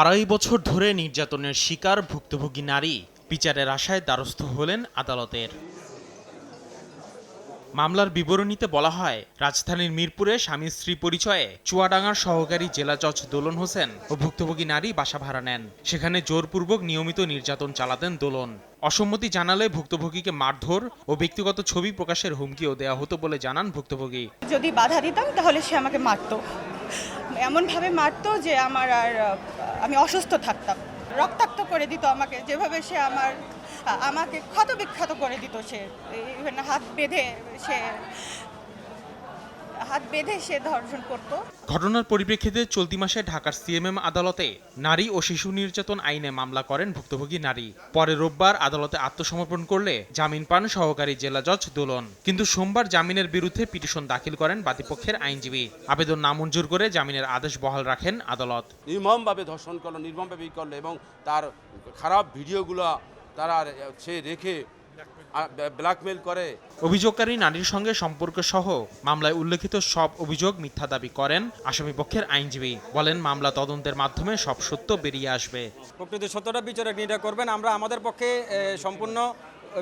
আড়াই বছর ধরে নির্যাতনের শিকার ভুক্তভোগী নারী বিচারের আশায় দ্বারস্থ হলেন আদালতের। মামলার বিবরণীতে বলা হয়, রাজধানীর মিরপুরে স্বামী স্ত্রী পরিচয়ে চুয়াডাঙ্গার সহকারী জেলা জজ দোলন হোসেন ও ভুক্তভোগী নারী বাসা ভাড়া নেন। সেখানে জোরপূর্বক নিয়মিত নির্যাতন চালাতেন দোলন। অসম্মতি জানালে ভুক্তভোগীকে মারধর ও ব্যক্তিগত ছবি প্রকাশের হুমকিও দেওয়া হতো বলে জানান ভুক্তভোগী। যদি বাধা দিতাম, তাহলে সে আমাকে মারতো। এমনভাবে মারতো যে আমার আর আমি অসুস্থ থাকতাম। রক্তাক্ত করে দিত আমাকে, যেভাবে সে আমার আমাকে ক্ষত বিখ্যাত করে দিত সে, ইভেন হাত বেঁধে সে হাত বেঁধে সে ধর্ষণ করতো। ঘটনার পরিপ্রেক্ষিতে চলতি মাসে ঢাকার সিএমএম আদালতে নারী ও শিশু নির্যাতন আইনে মামলা করেন ভুক্তভোগী নারী। পরে রোববার আদালতে আত্মসমর্পণ করলে জামিন পান সহকারী জেলা জজ দোলন। কিন্তু সোমবার জামিনের বিরুদ্ধে পিটিশন দাখিল করেন বাদীপক্ষের আইনজীবী। আবেদন নামঞ্জুর করে জামিনের আদেশ বহাল রাখেন আদালত। নির্মমভাবে ধর্ষণ করল নির্মমভাবে করল এবং তার খারাপ ভিডিওগুলো তারা সে রেখে ব্ল্যাকমেল করে। অভিযোগকারী নারীর সঙ্গে সম্পর্ক সহ মামলায় উল্লেখিত সব অভিযোগ মিথ্যা দাবি করেন আসামিপক্ষের আইনজীবী। বলেন মামলা তদন্তের মাধ্যমে সব সত্য বেরিয়ে আসবে। প্রকৃত সত্যটা বিচারক নির্ণয় করবেন। আমরা আমাদের পক্ষে সম্পূর্ণ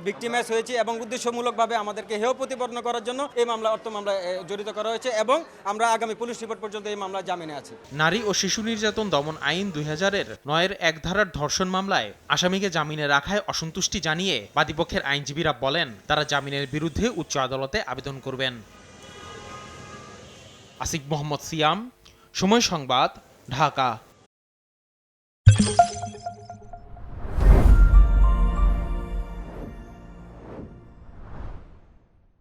ভিক্টিমাইজ হয়েছি এবং উদ্দেশ্যমূলকভাবে আমাদেরকে হেয় প্রতিপন্ন করার জন্য এই মামলা অর্থ মামলায় এ, জড়িত করা হয়েছে এবং আমরা আগামী পুলিশ রিপোর্ট পর্যন্ত এই মামলা জামিনে আছি। নারী ও শিশু নির্যাতন দমন আইন দুই হাজারের নয়ের এক ধারার ধর্ষণ মামলায় আসামিকে জামিনে রাখায় অসন্তুষ্টি জানিয়ে বাদীপক্ষের আইনজীবীরা বলেন তারা জামিনের বিরুদ্ধে উচ্চ আদালতে আবেদন করবেন। আসিফ মোহাম্মদ সিয়াম সময় সংবাদ ঢাকা।